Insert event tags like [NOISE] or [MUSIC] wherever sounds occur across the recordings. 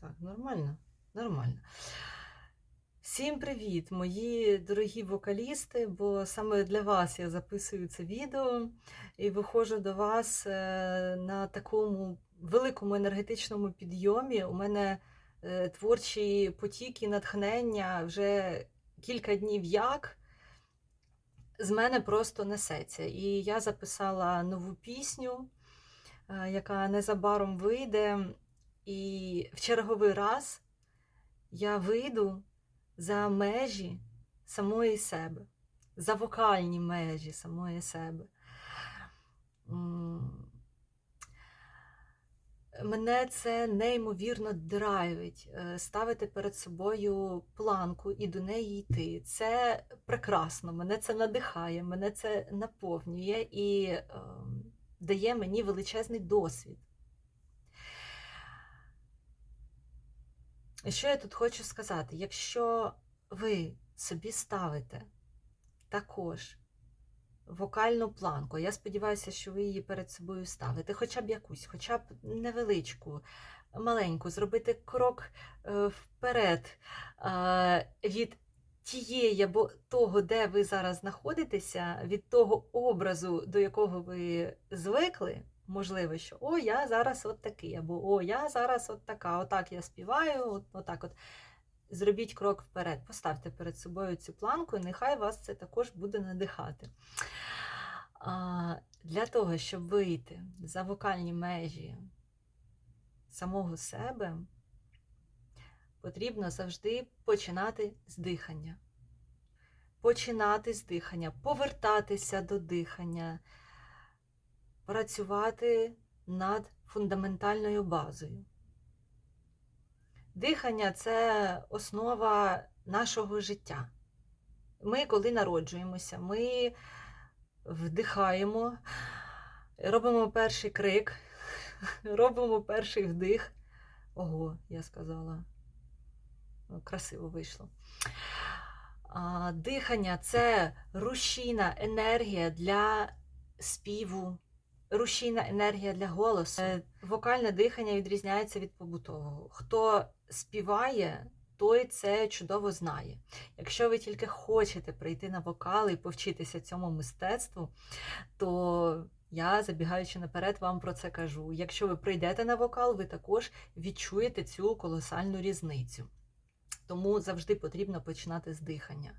Так, нормально, нормально. Всім привіт, мої дорогі вокалісти, бо саме для вас я записую це відео і виходжу до вас е, на такому великому енергетичному підйомі. У мене творчі потіки, натхнення вже кілька днів як з мене просто несеться. І я записала нову пісню, е, яка незабаром вийде. І в черговий раз я вийду за межі самої себе, за вокальні межі самої себе. Мене це неймовірно драйвить, е, ставити перед собою планку і до неї йти. Це прекрасно, мене це надихає, мене це наповнює і ем, дає мені величезний досвід. І що я тут хочу сказати? Якщо ви собі ставите також вокальну планку, я сподіваюся, що ви її перед собою ставите, хоча б якусь, хоча б невеличку, маленьку, зробити крок е, вперед е, від тієї або того, де ви зараз знаходитеся, від того образу, до якого ви звикли. Можливо, що о, я зараз от такий, або о, я зараз от така, отак я співаю, от, отак от. Зробіть крок вперед, поставте перед собою цю планку, і нехай вас це також буде надихати. Для того, щоб вийти за вокальні межі самого себе, потрібно завжди починати з дихання. Починати з дихання, повертатися до дихання працювати над фундаментальною базою. Дихання це основа нашого життя. Ми, коли народжуємося, ми вдихаємо, робимо перший крик, [LAUGHS] робимо перший вдих. Ого, я сказала, красиво вийшло. Дихання це рушійна енергія для співу, рушійна енергія для голосу. Е, Вокальне дихання відрізняється від побутового. Хто співає, той це чудово знає. Якщо ви тільки хочете прийти на вокал і повчитися цьому мистецтву, то я, забігаючи наперед, вам про це кажу. Якщо ви прийдете на вокал, ви також відчуєте цю колосальну різницю. Тому завжди потрібно починати з дихання,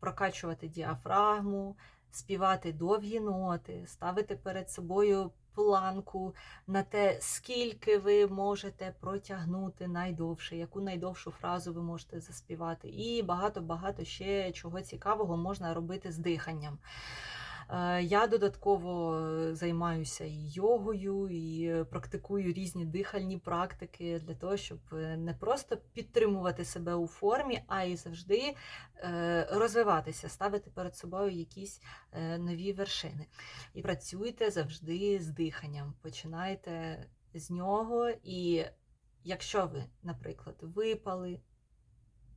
прокачувати діафрагму, співати довгі ноти, ставити перед собою планку на те, скільки ви можете протягнути найдовше, яку найдовшу фразу ви можете заспівати. І багато-багато ще чого цікавого можна робити з диханням. Е, Я додатково займаюся і йогою, і практикую різні дихальні практики для того, щоб е, не просто підтримувати себе у формі, а й завжди е, розвиватися, ставити перед собою якісь е, нові вершини. І працюйте завжди з диханням. Починайте з нього. І якщо ви, наприклад, випали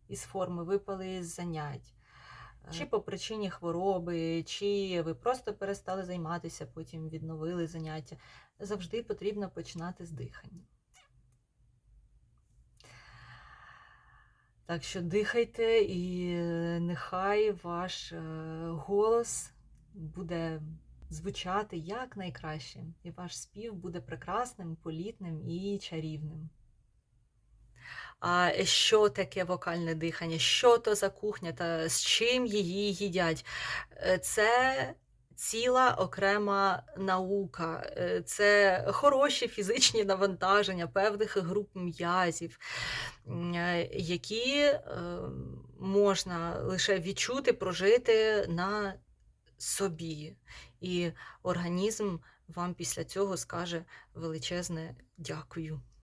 із форми, випали із занять. Чи по причині хвороби, чи ви просто перестали займатися, потім відновили заняття. Завжди потрібно починати з дихання. Так що дихайте, і е, нехай ваш е, голос буде звучати як найкраще, і ваш спів буде прекрасним, політним і чарівним. А що таке вокальне дихання? Що то за кухня та з чим її їдять? Е, Це ціла окрема наука, Е, це хороші фізичні навантаження певних груп м'язів, е, які можна лише відчути, прожити на собі. І організм вам після цього скаже величезне дякую.